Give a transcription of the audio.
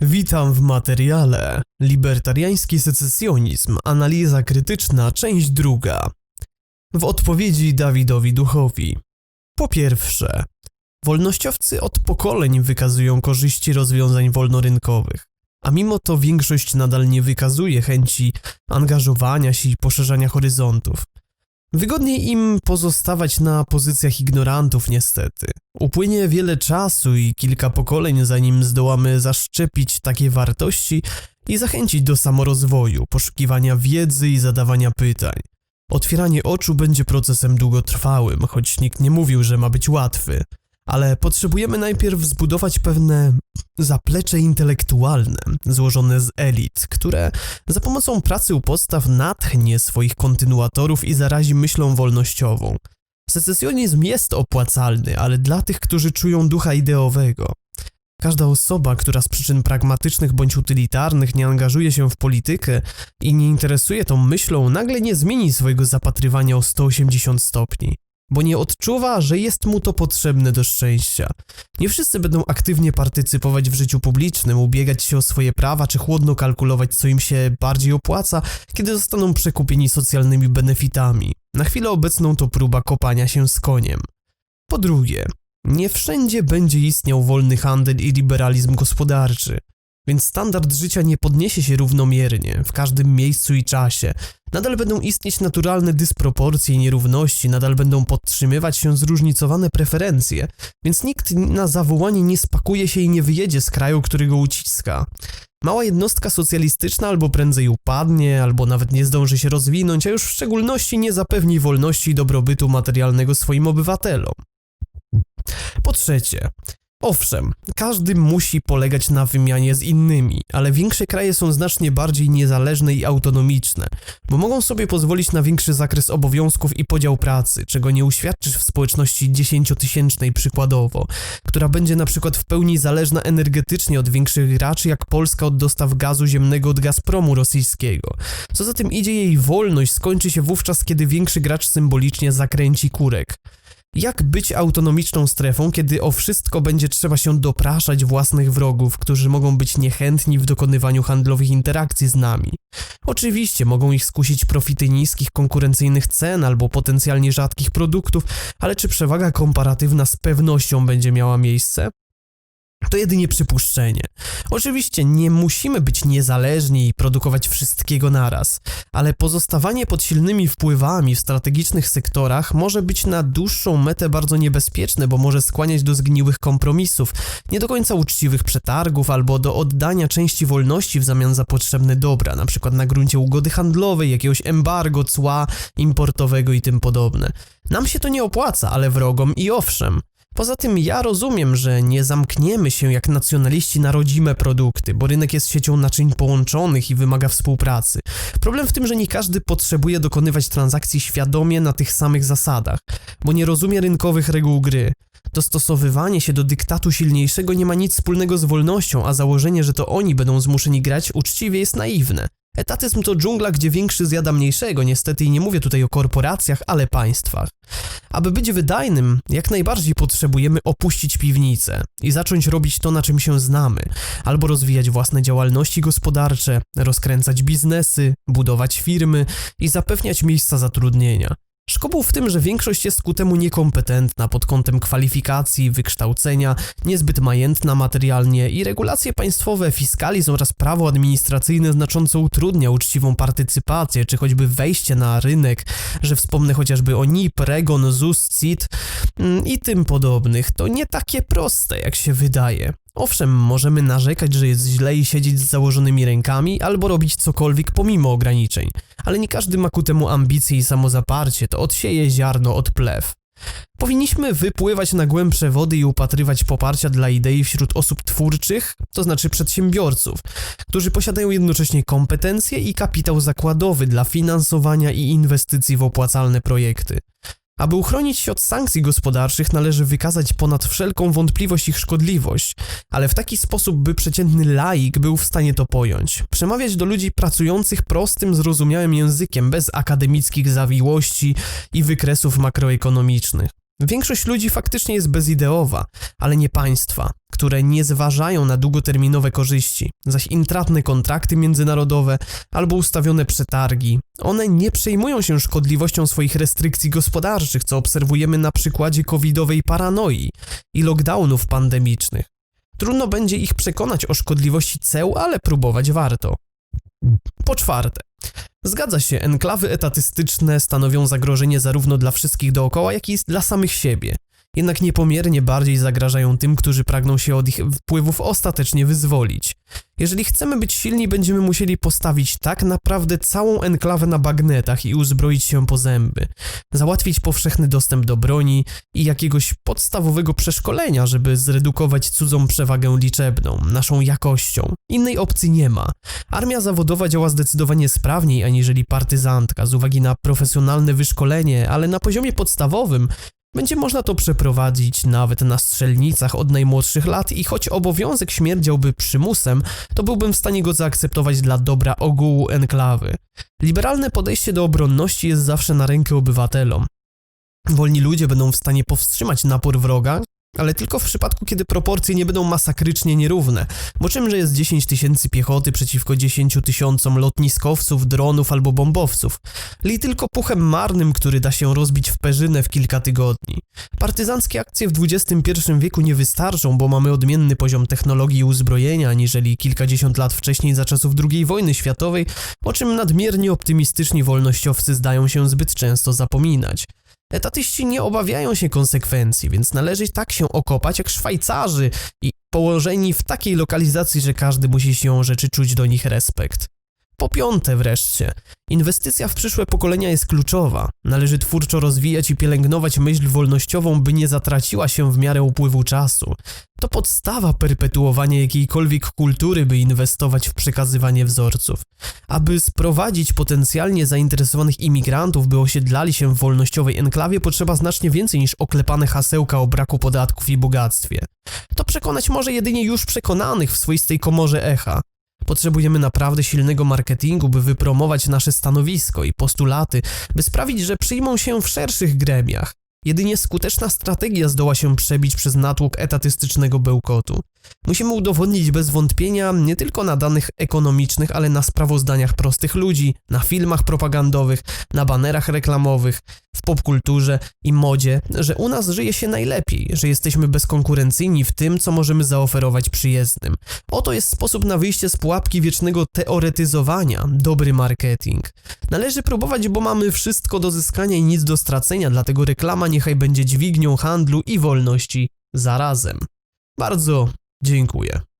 Witam w materiale Libertariański secesjonizm, analiza krytyczna, część druga. W odpowiedzi Dawidowi Duchowi. Po pierwsze, wolnościowcy od pokoleń wykazują korzyści rozwiązań wolnorynkowych, a mimo to większość nadal nie wykazuje chęci angażowania się i poszerzania horyzontów. Wygodniej im pozostawać na pozycjach ignorantów, niestety. Upłynie wiele czasu i kilka pokoleń, zanim zdołamy zaszczepić takie wartości i zachęcić do samorozwoju, poszukiwania wiedzy i zadawania pytań. Otwieranie oczu będzie procesem długotrwałym, choć nikt nie mówił, że ma być łatwy. Ale potrzebujemy najpierw zbudować pewne zaplecze intelektualne, złożone z elit, które za pomocą pracy u podstaw natchnie swoich kontynuatorów i zarazi myślą wolnościową. Secesjonizm jest opłacalny, ale dla tych, którzy czują ducha ideowego. Każda osoba, która z przyczyn pragmatycznych bądź utylitarnych nie angażuje się w politykę i nie interesuje tą myślą, nagle nie zmieni swojego zapatrywania o 180 stopni, bo nie odczuwa, że jest mu to potrzebne do szczęścia. Nie wszyscy będą aktywnie partycypować w życiu publicznym, ubiegać się o swoje prawa czy chłodno kalkulować, co im się bardziej opłaca, kiedy zostaną przekupieni socjalnymi benefitami. Na chwilę obecną to próba kopania się z koniem. Po drugie, nie wszędzie będzie istniał wolny handel i liberalizm gospodarczy, więc standard życia nie podniesie się równomiernie w każdym miejscu i czasie. Nadal będą istnieć naturalne dysproporcje i nierówności, nadal będą podtrzymywać się zróżnicowane preferencje, więc nikt na zawołanie nie spakuje się i nie wyjedzie z kraju, który go uciska. Mała jednostka socjalistyczna albo prędzej upadnie, albo nawet nie zdąży się rozwinąć, a już w szczególności nie zapewni wolności i dobrobytu materialnego swoim obywatelom. Po trzecie, owszem, każdy musi polegać na wymianie z innymi, ale większe kraje są znacznie bardziej niezależne i autonomiczne, bo mogą sobie pozwolić na większy zakres obowiązków i podział pracy, czego nie uświadczysz w społeczności dziesięciotysięcznej przykładowo, która będzie na przykład w pełni zależna energetycznie od większych graczy jak Polska od dostaw gazu ziemnego od Gazpromu rosyjskiego. Co za tym idzie, jej wolność skończy się wówczas, kiedy większy gracz symbolicznie zakręci kurek. Jak być autonomiczną strefą, kiedy o wszystko będzie trzeba się dopraszać własnych wrogów, którzy mogą być niechętni w dokonywaniu handlowych interakcji z nami? Oczywiście mogą ich skusić profity niskich konkurencyjnych cen albo potencjalnie rzadkich produktów, ale czy przewaga komparatywna z pewnością będzie miała miejsce? To jedynie przypuszczenie. Oczywiście nie musimy być niezależni i produkować wszystkiego naraz, ale pozostawanie pod silnymi wpływami w strategicznych sektorach może być na dłuższą metę bardzo niebezpieczne, bo może skłaniać do zgniłych kompromisów, nie do końca uczciwych przetargów albo do oddania części wolności w zamian za potrzebne dobra, np. na gruncie ugody handlowej, jakiegoś embargo, cła importowego i tym podobne. Nam się to nie opłaca, ale wrogom i owszem. Poza tym ja rozumiem, że nie zamkniemy się jak nacjonaliści na rodzime produkty, bo rynek jest siecią naczyń połączonych i wymaga współpracy. Problem w tym, że nie każdy potrzebuje dokonywać transakcji świadomie na tych samych zasadach, bo nie rozumie rynkowych reguł gry. Dostosowywanie się do dyktatu silniejszego nie ma nic wspólnego z wolnością, a założenie, że to oni będą zmuszeni grać uczciwie jest naiwne. Etatyzm to dżungla, gdzie większy zjada mniejszego, niestety i nie mówię tutaj o korporacjach, ale państwach. Aby być wydajnym, jak najbardziej potrzebujemy opuścić piwnicę i zacząć robić to, na czym się znamy, albo rozwijać własne działalności gospodarcze, rozkręcać biznesy, budować firmy i zapewniać miejsca zatrudnienia. Szkopuł w tym, że większość jest ku temu niekompetentna pod kątem kwalifikacji, wykształcenia, niezbyt majętna materialnie i regulacje państwowe, fiskalizm oraz prawo administracyjne znacząco utrudnia uczciwą partycypację, czy choćby wejście na rynek, że wspomnę chociażby o NIP, REGON, ZUS, CIT mm, i tym podobnych. To nie takie proste, jak się wydaje. Owszem, możemy narzekać, że jest źle i siedzieć z założonymi rękami, albo robić cokolwiek pomimo ograniczeń, ale nie każdy ma ku temu ambicje i samozaparcie, to odsieje ziarno od plew. Powinniśmy wypływać na głębsze wody i upatrywać poparcia dla idei wśród osób twórczych, to znaczy przedsiębiorców, którzy posiadają jednocześnie kompetencje i kapitał zakładowy dla finansowania i inwestycji w opłacalne projekty. Aby uchronić się od sankcji gospodarczych, należy wykazać ponad wszelką wątpliwość ich szkodliwość, ale w taki sposób, by przeciętny laik był w stanie to pojąć. Przemawiać do ludzi pracujących prostym, zrozumiałym językiem, bez akademickich zawiłości i wykresów makroekonomicznych. Większość ludzi faktycznie jest bezideowa, ale nie państwa, które nie zważają na długoterminowe korzyści, zaś intratne kontrakty międzynarodowe albo ustawione przetargi. One nie przejmują się szkodliwością swoich restrykcji gospodarczych, co obserwujemy na przykładzie covidowej paranoi i lockdownów pandemicznych. Trudno będzie ich przekonać o szkodliwości ceł, ale próbować warto. Po czwarte, zgadza się, enklawy etatystyczne stanowią zagrożenie zarówno dla wszystkich dookoła, jak i dla samych siebie. Jednak niepomiernie bardziej zagrażają tym, którzy pragną się od ich wpływów ostatecznie wyzwolić. Jeżeli chcemy być silni, będziemy musieli postawić tak naprawdę całą enklawę na bagnetach i uzbroić się po zęby. Załatwić powszechny dostęp do broni i jakiegoś podstawowego przeszkolenia, żeby zredukować cudzą przewagę liczebną, naszą jakością. Innej opcji nie ma. Armia zawodowa działa zdecydowanie sprawniej aniżeli partyzantka z uwagi na profesjonalne wyszkolenie, ale na poziomie podstawowym będzie można to przeprowadzić nawet na strzelnicach od najmłodszych lat i choć obowiązek śmierdziałby przymusem, to byłbym w stanie go zaakceptować dla dobra ogółu enklawy. Liberalne podejście do obronności jest zawsze na rękę obywatelom. Wolni ludzie będą w stanie powstrzymać napór wroga, ale tylko w przypadku, kiedy proporcje nie będą masakrycznie nierówne, bo czymże jest 10 tysięcy piechoty przeciwko 10 tysiącom lotniskowców, dronów albo bombowców. Li tylko puchem marnym, który da się rozbić w perzynę w kilka tygodni. Partyzanckie akcje w XXI wieku nie wystarczą, bo mamy odmienny poziom technologii i uzbrojenia, aniżeli kilkadziesiąt lat wcześniej za czasów II wojny światowej, o czym nadmiernie optymistyczni wolnościowcy zdają się zbyt często zapominać. Etatyści nie obawiają się konsekwencji, więc należy tak się okopać jak Szwajcarzy i położeni w takiej lokalizacji, że każdy musi się rzeczy czuć do nich respekt. Po piąte wreszcie, inwestycja w przyszłe pokolenia jest kluczowa. Należy twórczo rozwijać i pielęgnować myśl wolnościową, by nie zatraciła się w miarę upływu czasu. To podstawa perpetuowania jakiejkolwiek kultury, by inwestować w przekazywanie wzorców. Aby sprowadzić potencjalnie zainteresowanych imigrantów, by osiedlali się w wolnościowej enklawie, potrzeba znacznie więcej niż oklepane hasełka o braku podatków i bogactwie. To przekonać może jedynie już przekonanych w swoistej komorze echa. Potrzebujemy naprawdę silnego marketingu, by wypromować nasze stanowisko i postulaty, by sprawić, że przyjmą się w szerszych gremiach. Jedynie skuteczna strategia zdoła się przebić przez natłok etatystycznego bełkotu. Musimy udowodnić bez wątpienia nie tylko na danych ekonomicznych, ale na sprawozdaniach prostych ludzi, na filmach propagandowych, na banerach reklamowych, w popkulturze i modzie, że u nas żyje się najlepiej, że jesteśmy bezkonkurencyjni w tym, co możemy zaoferować przyjezdnym. Oto jest sposób na wyjście z pułapki wiecznego teoretyzowania, dobry marketing. Należy próbować, bo mamy wszystko do zyskania i nic do stracenia, dlatego reklama niechaj będzie dźwignią handlu i wolności zarazem. Bardzo dziękuję.